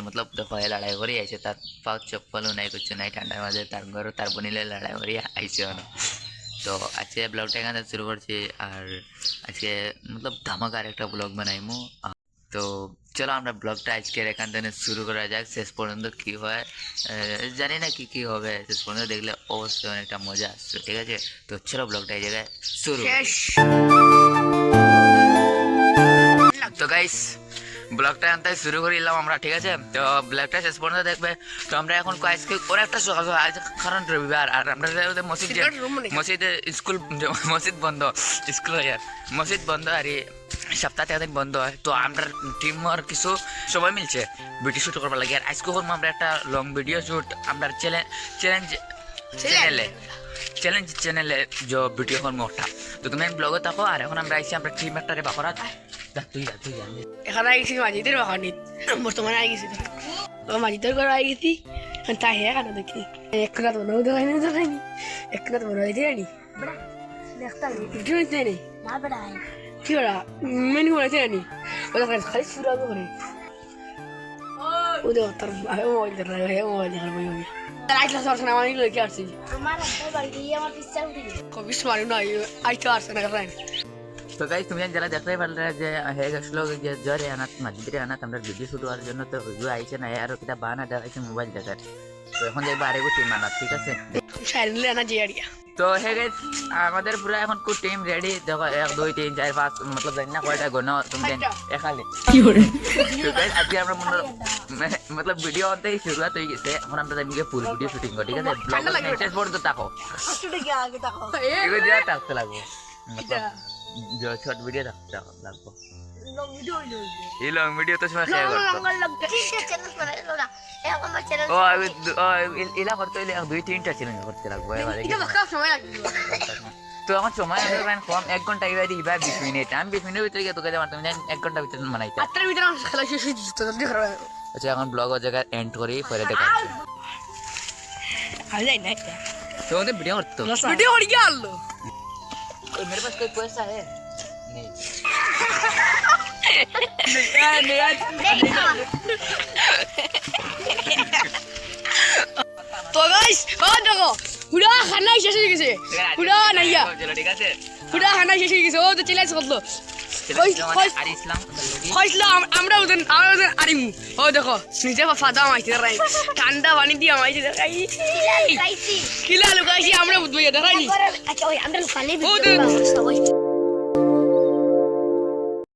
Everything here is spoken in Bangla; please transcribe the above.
মতলব এখন লড়াই করে তার পাও চপ্পলও নাই কিছু নাই ঠান্ডার মাঝে তার ঘরও তার লড়াই করিয়া আইছে তো আজকে ব্লগটা এখানে শুরু করছি আর আজকে মতলব ধামাকার একটা ব্লগ বানাইমু। তো চলো আমরা ব্লগটা আজকের এখান থেকে শুরু করা যাক শেষ পর্যন্ত কি হয়। জানি না কি কি হবে শেষ পর্যন্ত দেখলে অবশ্যই অনেকটা মজা আসছে ঠিক আছে? তো চলো ব্লগটা এই জায়গায় শুরু। তো গাইস ব্লগটা আনতে শুরু করে দিলাম আমরা ঠিক আছে? তো ব্লগটা শেষ পর্যন্ত দেখবে। তো আমরা এখন আজকে সকাল সকাল আজ কারণ রবিবার আর আমরা মসজিদ? মসজিদে স্কুল মসজিদ বন্ধ স্কুল মসজিদ বন্ধ আর সপ্তাহে একদিন বন্ধ হয়। তো আমরা টিম আর কিছু সময় মিলছে ভিডিও শুট করবার লাগে। আর আজকে করব আমরা একটা লং ভিডিও শুট আমরা চ্যালেঞ্জ চ্যালেঞ্জ চ্যানেলে চ্যালেঞ্জ চ্যানেলে যে ভিডিও করব ওটা তো তুমি ব্লগে থাকো আর এখন আমরা আইসি আমরা টিম একটা রে বাকরা যা তুই যা তুই যা এখানে আই গেছি মাজিদের বাগানিত বর্তমানে আই গেছি। তো মাজিদের ঘরে আই গেছি। তাই হ্যাঁ কেন দেখি। এক রাত বন্ধ দেখাইনি দেখাইনি এক রাত বন্ধ হইতে জানি। ভিডিও নিতে জানি। কি ওরা মেনু করেছে জানি। ওদের খালি খালি সুরা করে। ওদের তার মোবাইল লাগে মোবাইল দেখার বই হবে আইতলা সরছে না মানে লইকে আসছি। কবিস মারি না আইতে আসছে না তো গাইস তুমি যারা দেখতে পারলে যে হয়ে গেছিল যে জ্বরে আনাত মাঝিদের আনাত আমরা ভিডিও শুট হওয়ার জন্য তো হুজুর আইছে না আর কিটা বানা দেখাইছে মোবাইল দেখার তো এখন যাইবা আরেকো টিম আনাত ঠিক আছে সাইলেন্টলি আনা জিয়ারিয়া তো হে গাইস আমাদের পুরো এখন কো টিম রেডি দেখো এক দুই তিন চার পাঁচ মতলব জানি না কয়টা গোন তুমি জানি এখালি তো গাইস আজকে আমরা মনে মতলব ভিডিও অন্তেই শুরুয়াত হয়ে গেছে এখন আমরা যাই গিয়ে ফুল ভিডিও শুটিং করি ঠিক আছে ব্লগ শেষ পর্যন্ত থাকো এগুলো যা থাকতে লাগবো মতলব শর্ট ভিডিও থাকতে লাগবো লং ভিডিও তো সময় খেয়ে করতো ও আমি এলা করতে হইলে দুই তিনটা চ্যালেঞ্জ করতে লাগবো তো আমার সময় আছে মানে কম এক ঘণ্টা এবার দিবা বিশ মিনিট আমি বিশ মিনিটের ভিতরে গিয়ে তোকে আমার তুমি এক ঘণ্টা ভিতরে মানাইতে আটটার ভিতরে আমার খেলা শেষ হয়ে যেত জলদি করবে আচ্ছা এখন ব্লগ ও জায়গায় এন্ড করি পরে দেখা আর যাই না তো ভিডিও করতো ভিডিও করি গেল primero que puedes saber. Me me ¡Pagáis! ¡Pagáis luego! ¡Pura, Hanai, ya sé que sé! ¡Pura, Hanai, ya! ¡Pura, Hanai, ya sé que sé! ¡Oh, te chiles, Rodlo! ¡Pura, Hanai, ya sé que sé! আমরা ওদের আমরা ওদের আরিমু। ও দেখো নিজে ফাদা আমাইছে দেখাই। ঠান্ডা পানি দিয়ে আমাইছে দেখাই। কিলা লুকাইছি। আমরা বুঝব ও দে-